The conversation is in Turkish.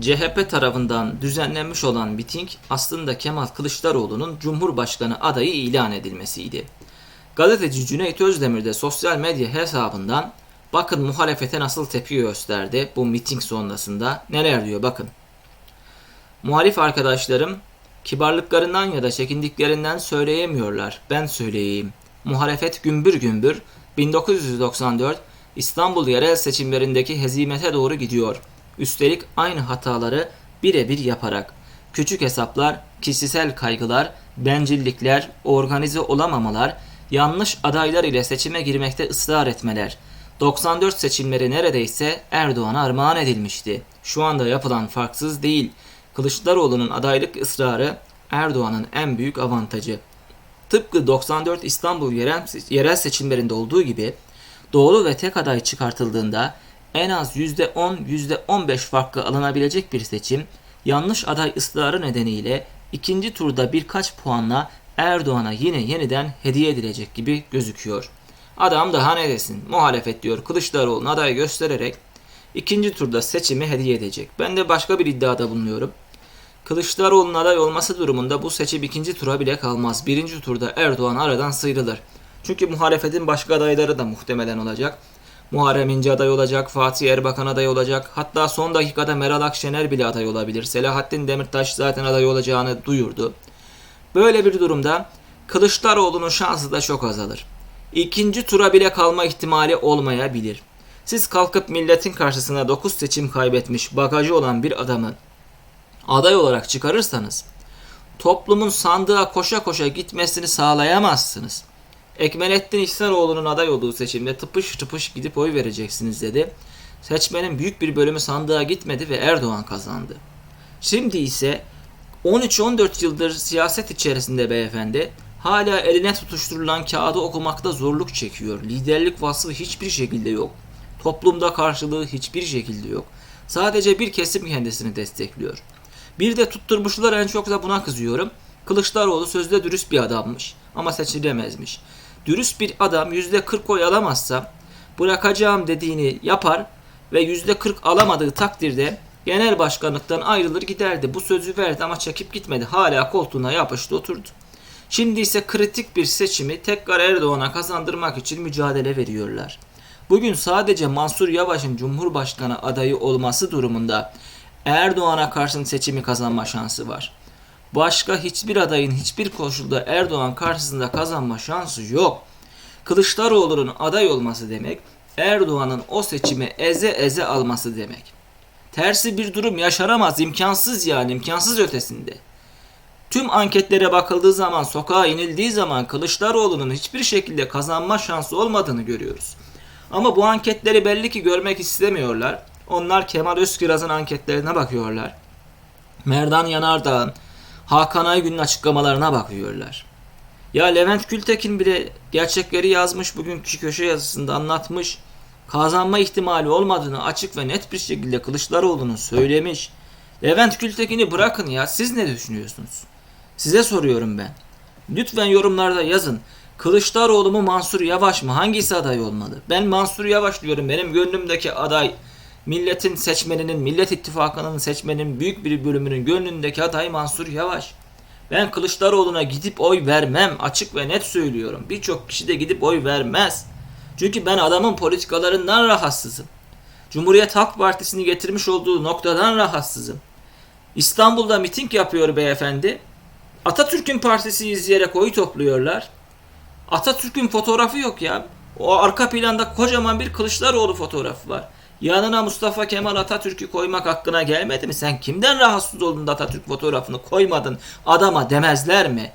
CHP tarafından düzenlenmiş olan miting aslında Kemal Kılıçdaroğlu'nun Cumhurbaşkanı adayı ilan edilmesiydi. Gazeteci Cüneyt Özdemir de sosyal medya hesabından bakın muhalefete nasıl tepki gösterdi bu miting sonrasında neler diyor bakın. Muhalif arkadaşlarım kibarlıklarından ya da çekindiklerinden söyleyemiyorlar. Ben söyleyeyim. Muhalefet gümbür gümbür 1994 İstanbul yerel seçimlerindeki hezimete doğru gidiyor. Üstelik aynı hataları birebir yaparak. Küçük hesaplar, kişisel kaygılar, bencillikler, organize olamamalar, yanlış adaylar ile seçime girmekte ısrar etmeler. 94 seçimleri neredeyse Erdoğan'a armağan edilmişti. Şu anda yapılan farksız değil. Kılıçdaroğlu'nun adaylık ısrarı Erdoğan'ın en büyük avantajı. Tıpkı 94 İstanbul yerel, seçimlerinde olduğu gibi doğru ve tek aday çıkartıldığında en az %10, %15 farklı alınabilecek bir seçim yanlış aday ısrarı nedeniyle ikinci turda birkaç puanla Erdoğan'a yine yeniden hediye edilecek gibi gözüküyor. Adam daha ne desin? Muhalefet diyor Kılıçdaroğlu'na aday göstererek ikinci turda seçimi hediye edecek. Ben de başka bir iddiada bulunuyorum. Kılıçdaroğlu'nun aday olması durumunda bu seçim ikinci tura bile kalmaz. Birinci turda Erdoğan aradan sıyrılır. Çünkü muhalefetin başka adayları da muhtemelen olacak. Muharrem İnce aday olacak, Fatih Erbakan aday olacak. Hatta son dakikada Meral Akşener bile aday olabilir. Selahattin Demirtaş zaten aday olacağını duyurdu. Böyle bir durumda Kılıçdaroğlu'nun şansı da çok azalır. İkinci tura bile kalma ihtimali olmayabilir. Siz kalkıp milletin karşısına 9 seçim kaybetmiş bagajı olan bir adamı aday olarak çıkarırsanız toplumun sandığa koşa koşa gitmesini sağlayamazsınız. Ekmelettin İhsanoğlu'nun aday olduğu seçimde tıpış tıpış gidip oy vereceksiniz dedi. Seçmenin büyük bir bölümü sandığa gitmedi ve Erdoğan kazandı. Şimdi ise 13-14 yıldır siyaset içerisinde beyefendi hala eline tutuşturulan kağıdı okumakta zorluk çekiyor. Liderlik vasfı hiçbir şekilde yok. Toplumda karşılığı hiçbir şekilde yok. Sadece bir kesim kendisini destekliyor. Bir de tutturmuşlar en çok da buna kızıyorum. Kılıçdaroğlu sözde dürüst bir adammış ama seçilemezmiş. Dürüst bir adam %40 oy alamazsa bırakacağım dediğini yapar ve %40 alamadığı takdirde genel başkanlıktan ayrılır giderdi. Bu sözü verdi ama çekip gitmedi. Hala koltuğuna yapıştı oturdu. Şimdi ise kritik bir seçimi tekrar Erdoğan'a kazandırmak için mücadele veriyorlar. Bugün sadece Mansur Yavaş'ın Cumhurbaşkanı adayı olması durumunda Erdoğan'a karşı seçimi kazanma şansı var. Başka hiçbir adayın hiçbir koşulda Erdoğan karşısında kazanma şansı yok. Kılıçdaroğlu'nun aday olması demek Erdoğan'ın o seçimi eze eze alması demek. Tersi bir durum yaşanamaz, imkansız yani, imkansız ötesinde. Tüm anketlere bakıldığı zaman, sokağa inildiği zaman Kılıçdaroğlu'nun hiçbir şekilde kazanma şansı olmadığını görüyoruz. Ama bu anketleri belli ki görmek istemiyorlar. Onlar Kemal Özkiraz'ın anketlerine bakıyorlar. Merdan Yanardağ'ın, Hakan Aygün'ün açıklamalarına bakıyorlar. Ya Levent Gültekin bile gerçekleri yazmış bugünkü köşe yazısında anlatmış. Kazanma ihtimali olmadığını açık ve net bir şekilde Kılıçdaroğlu'nun söylemiş. Levent Gültekin'i bırakın ya siz ne düşünüyorsunuz? Size soruyorum ben. Lütfen yorumlarda yazın. Kılıçdaroğlu mu Mansur Yavaş mı? Hangisi aday olmalı? Ben Mansur Yavaş diyorum. Benim gönlümdeki aday milletin seçmeninin, Millet İttifakı'nın seçmenin büyük bir bölümünün gönlündeki aday Mansur Yavaş. Ben Kılıçdaroğlu'na gidip oy vermem. Açık ve net söylüyorum. Birçok kişi de gidip oy vermez. Çünkü ben adamın politikalarından rahatsızım. Cumhuriyet Halk Partisi'ni getirmiş olduğu noktadan rahatsızım. İstanbul'da miting yapıyor beyefendi. Atatürk'ün partisi izleyerek oy topluyorlar. Atatürk'ün fotoğrafı yok ya. O arka planda kocaman bir Kılıçdaroğlu fotoğrafı var. Yanına Mustafa Kemal Atatürk'ü koymak hakkına gelmedi mi? Sen kimden rahatsız oldun da Atatürk fotoğrafını koymadın adama demezler mi?